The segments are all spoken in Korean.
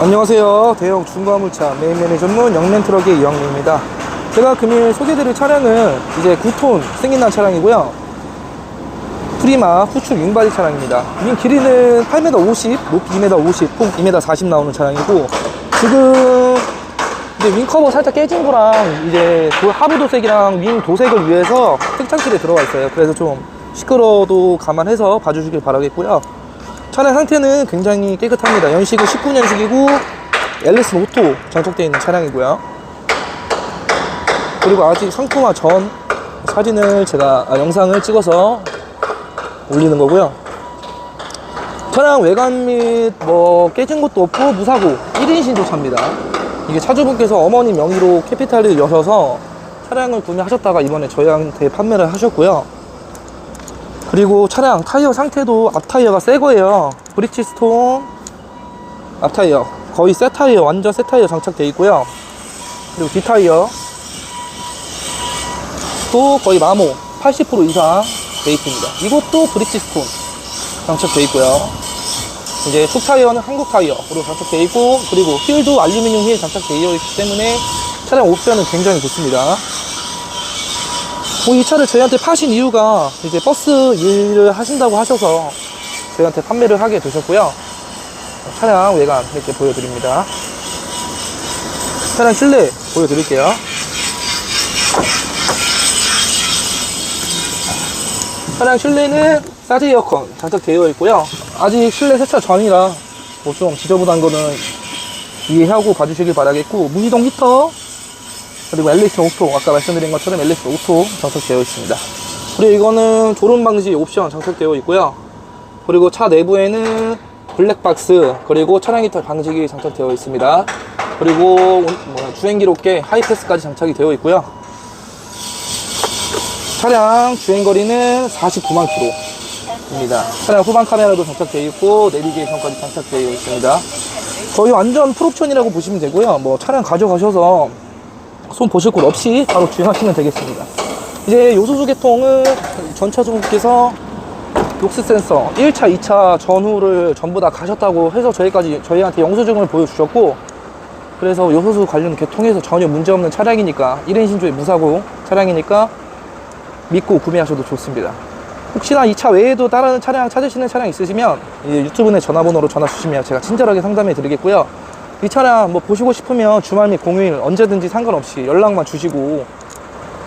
안녕하세요. 대형 중고화물차 메인맨의 전문 영맨트럭의 이영민입니다. 제가 금일 소개드릴 차량은 이제 9톤 승인난 차량이고요. 프리마 후축 윙바디 차량입니다. 윙 길이는 8m 50, 높이 2m 50, 폭 2m 40 나오는 차량이고 지금 이제 윙 커버 살짝 깨진 거랑 이제 도- 하부 도색이랑 윙 도색을 위해서 특장실에 들어가 있어요. 그래서 좀 시끄러워도 감안해서 봐주시길 바라겠고요. 차량 상태는 굉장히 깨끗합니다. 연식은 19년식이고 LS 오토 장착되어 있는 차량이고요. 그리고 아직 상품화 전 사진을 제가 아, 영상을 찍어서 올리는 거고요. 차량 외관 및 뭐 깨진 것도 없고 무사고 1인 신조차입니다. 이게 차주분께서 어머니 명의로 캐피탈을 여셔서 차량을 구매하셨다가 이번에 저희한테 판매를 하셨고요. 그리고 차량 타이어 상태도 앞 타이어가 새 거예요. 브리치스톤 앞 타이어 거의 새 타이어 완전 새 타이어 장착되어 있고요. 그리고 뒤 타이어 또 거의 마모 80% 이상 되어 있습니다. 이것도 브리치스톤 장착되어 있고요. 이제 숲 타이어는 한국 타이어로 장착되어 있고 그리고 휠도 알루미늄 휠 장착되어 있기 때문에 차량 옵션은 굉장히 좋습니다. 뭐 이 차를 저희한테 파신 이유가 이제 버스 일을 하신다고 하셔서 저희한테 판매를 하게 되셨고요. 차량 외관 이렇게 보여드립니다. 차량 실내 보여드릴게요. 차량 실내는 사즈 에어컨 장착되어 있고요. 아직 실내 세차 전이라 뭐 좀 지저분한 거는 이해하고 봐주시길 바라겠고 무시동 히터 그리고 LS 오토 아까 말씀드린 것처럼 LS 오토 장착되어 있습니다. 그리고 이거는 졸음 방지 옵션 장착되어 있고요. 그리고 차 내부에는 블랙박스 그리고 차량 히터 방지기 장착되어 있습니다. 그리고 주행 기록계 하이패스까지 장착이 되어 있고요. 차량 주행 거리는 49만 킬로 입니다. 차량 후방 카메라도 장착되어 있고 내비게이션까지 장착되어 있습니다. 거의 완전 풀옵션이라고 보시면 되고요. 뭐 차량 가져가셔서 손 보실 곳 없이 바로 주행하시면 되겠습니다. 이제 요소수 개통은 전차주분께서 녹스 센서 1차, 2차 전후를 전부 다 가셨다고 해서 저희까지 저희한테 영수증을 보여주셨고 그래서 요소수 관련 개통해서 전혀 문제없는 차량이니까 1인 신조의 무사고 차량이니까 믿고 구매하셔도 좋습니다. 혹시나 이 차 외에도 다른 차량 찾으시는 차량 있으시면 이 유튜브 내 전화번호로 전화 주시면 제가 친절하게 상담해 드리겠고요. 이 차량 뭐 보시고 싶으면 주말 및 공휴일 언제든지 상관없이 연락만 주시고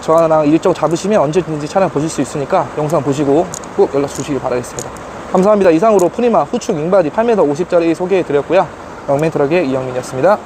저랑 일정 잡으시면 언제든지 차량 보실 수 있으니까 영상 보시고 꼭 연락 주시기 바라겠습니다. 감사합니다. 이상으로 프리마 후축 윙바디 8m 50짜리 소개해 드렸고요. 영멘트럭의 이영민이었습니다.